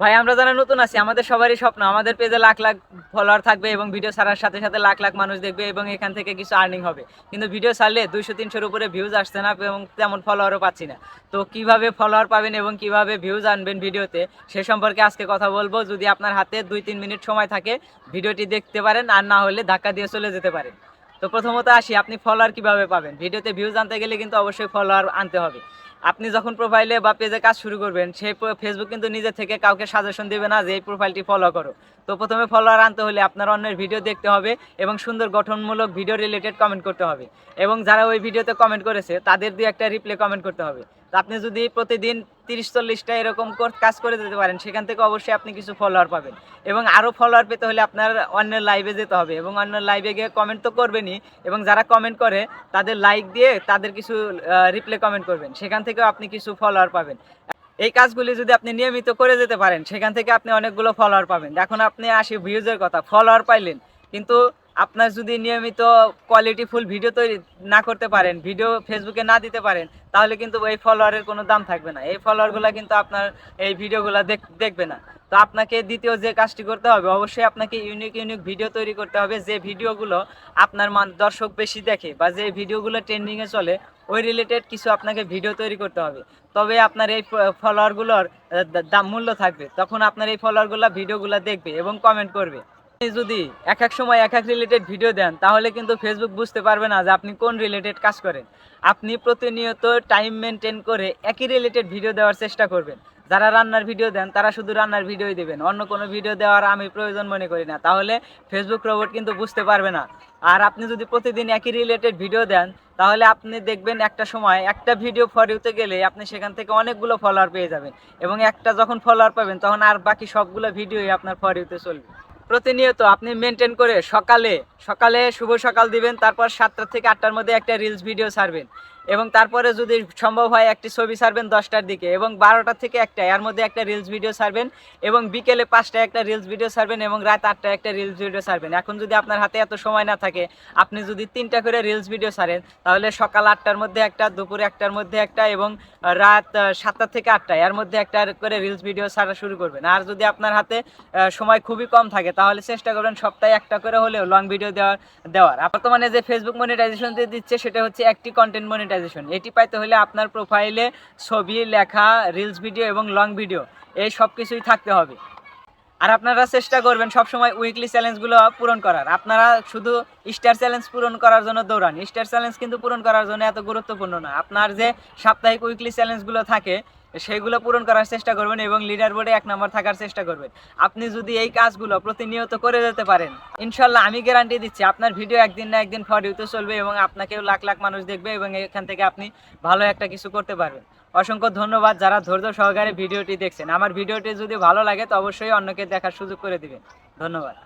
ভাই, আমরা যারা নতুন আছি, আমাদের সবারই স্বপ্ন, আমাদের পেজে লাখ লাখ ফলোয়ার থাকবে এবং ভিডিও ছাড়ার সাথে সাথে লাখ লাখ মানুষ দেখবে এবং এখান থেকে কিছু আর্নিং হবে। কিন্তু ভিডিও ছাড়লে দুইশো, তিনশোর উপরে ভিউজ আসছে না এবং তেমন ফলোয়ারও পাচ্ছি না। তো কীভাবে ফলোয়ার পাবেন এবং কীভাবে ভিউজ আনবেন ভিডিওতে সে সম্পর্কে আজকে কথা বলব। যদি আপনার হাতে দুই, তিন মিনিট সময় থাকে ভিডিওটি দেখতে পারেন, আর না হলে ধাক্কা দিয়ে চলে যেতে পারেন। তো প্রথমত আসি, আপনি ফলোয়ার কীভাবে পাবেন? ভিডিওতে ভিউজ আনতে গেলে কিন্তু অবশ্যই ফলোয়ার আনতে হবে। আপনি যখন প্রোফাইলে বা পেজে কাজ শুরু করবেন, সেই ফেসবুক কিন্তু নিজে থেকে কাউকে সাজেশন দেবে না যে এই প্রোফাইলটি ফলো করো। তো প্রথমে ফলোয়ার আনতে হলে আপনার অন্যের ভিডিও দেখতে হবে এবং সুন্দর গঠনমূলক ভিডিও রিলেটেড কমেন্ট করতে হবে। এবং যারা ওই ভিডিওতে কমেন্ট করেছে, তাদের দিয়ে একটা রিপ্লে কমেন্ট করতে হবে। আপনি যদি প্রতিদিন তিরিশ চল্লিশটা এরকম কাজ করে দিতে পারেন, সেখান থেকে অবশ্যই আপনি কিছু ফলোয়ার পাবেন। এবং আরও ফলোয়ার পেতে হলে আপনার অন্যের লাইভে যেতে হবে এবং অন্যের লাইভে গিয়ে কমেন্ট তো করবেনই এবং যারা কমেন্ট করে, তাদের লাইক দিয়ে তাদের কিছু রিপ্লে কমেন্ট করবেন। সেখান থেকেও আপনি কিছু ফলোয়ার পাবেন। এই কাজগুলি যদি আপনি নিয়মিত করে যেতে পারেন, সেখান থেকে আপনি অনেকগুলো ফলোয়ার পাবেন। এখন আপনি আসি ভিউজের কথা ফলোয়ার পাইলেন। কিন্তু আপনার যদি নিয়মিত কোয়ালিটি ফুল ভিডিও তৈরি না করতে পারেন ভিডিও ফেসবুকে না দিতে পারেন, তাহলে কিন্তু এই ফলোয়ারের কোনো দাম থাকবে না। এই ফলোয়ারগুলো কিন্তু আপনার এই ভিডিওগুলো দেখবে না। তো আপনাকে দ্বিতীয় যে কাজটি করতে হবে, অবশ্যই আপনাকে ইউনিক ইউনিক ভিডিও তৈরি করতে হবে, যে ভিডিওগুলো আপনার মান, দর্শক বেশি দেখে বা যে ভিডিওগুলো ট্রেন্ডিংয়ে চলে, ওই রিলেটেড কিছু আপনাকে ভিডিও তৈরি করতে হবে। তবে আপনার এই ফলোয়ারগুলোর দাম মূল্য থাকবে। তখন আপনার এই ফলোয়ারগুলো ভিডিওগুলো দেখবে এবং কমেন্ট করবে। যদি এক এক সময় এক এক রিলেটেড ভিডিও দেন, তাহলে কিন্তু ফেসবুক বুঝতে পারবে না যে আপনি কোন রিলেটেড কাজ করেন। আপনি প্রতিনিয়ত টাইম মেনটেন করে একই রিলেটেড ভিডিও দেওয়ার চেষ্টা করবেন। যারা রান্নার ভিডিও দেন, তারা শুধু রান্নার ভিডিওই দেবেন। অন্য কোনো ভিডিও দেওয়ার আমি প্রয়োজন মনে করি না। তাহলে ফেসবুক রোবট কিন্তু বুঝতে পারবে না। আর আপনি যদি প্রতিদিন একই রিলেটেড ভিডিও দেন, তাহলে আপনি দেখবেন একটা সময় একটা ভিডিও ফরিউতে গেলে আপনি সেখান থেকে অনেকগুলো ফলোয়ার পেয়ে যাবেন। এবং একটা যখন ফলোয়ার পাবেন, তখন আর বাকি সবগুলো ভিডিওই আপনার ফরিউতে চলবে। প্রতিনিয়ত আপনি মেনটেন করে সকালে সকালে শুভ সকাল দিবেন, তারপর সাতটা থেকে আটটার মধ্যে একটা রিলস ভিডিও ছাড়বেন। এবং তারপরে যদি সম্ভব হয় একটি ছবি ছাড়বেন দশটার দিকে এবং বারোটা থেকে একটা, এর মধ্যে একটা রিলস ভিডিও ছাড়বেন এবং বিকেলে পাঁচটায় একটা রিলস ভিডিও ছাড়বেন এবং রাত আটটায় একটা রিলস ভিডিও ছাড়বেন। এখন যদি আপনার হাতে এত সময় না থাকে, আপনি যদি তিনটা করে রিলস ভিডিও ছাড়েন, তাহলে সকাল আটটার মধ্যে একটা, দুপুরে একটার মধ্যে একটা এবং রাত সাতটা থেকে আটটা, এর মধ্যে একটা করে রিলস ভিডিও ছাড়া শুরু করবেন। আর যদি আপনার হাতে সময় খুবই কম থাকে, তাহলে চেষ্টা করবেন সপ্তাহে একটা করে হলেও লং ভিডিও দেওয়ার। দেওয়ার বর্তমানে যে ফেসবুক মনিটাইজেশন দিচ্ছে, সেটা হচ্ছে একটি কন্টেন্ট মনিটাইজেশন এটি পাইতে হলে আপনার প্রোফাইলে ছবি, লেখা রিলস ভিডিও এবং লং ভিডিও এই সব কিছুই থাকতে হবে। আর আপনারা চেষ্টা করবেন সবসময় উইকলি চ্যালেঞ্জগুলো পূরণ করার। আপনারা শুধু স্টার চ্যালেঞ্জ পূরণ করার জন্য দৌড়ান। স্টার চ্যালেঞ্জ কিন্তু পূরণ করার জন্য এত গুরুত্বপূর্ণ না। আপনার যে সাপ্তাহিক উইকলি চ্যালেঞ্জগুলো থাকে, সেগুলো পূরণ করার চেষ্টা করবেন এবং লিডার বোর্ডে এক নম্বর থাকার চেষ্টা করবেন। আপনি যদি এই কাজগুলো প্রতিনিয়ত করে যেতে পারেন, ইনশাল্লাহ আমি গ্যারান্টি দিচ্ছি, আপনার ভিডিও একদিন না একদিন ফর চলবে এবং আপনাকেও লাখ লাখ মানুষ দেখবে এবং এখান থেকে আপনি ভালো একটা কিছু করতে পারবেন। অসংখ্য ধন্যবাদ যারা ধৈর্য সহকারে ভিডিওটি দেখছেন। আমার ভিডিওটি যদি ভালো লাগে তো অবশ্যই অন্যকে দেখার সুযোগ করে দিবেন। ধন্যবাদ।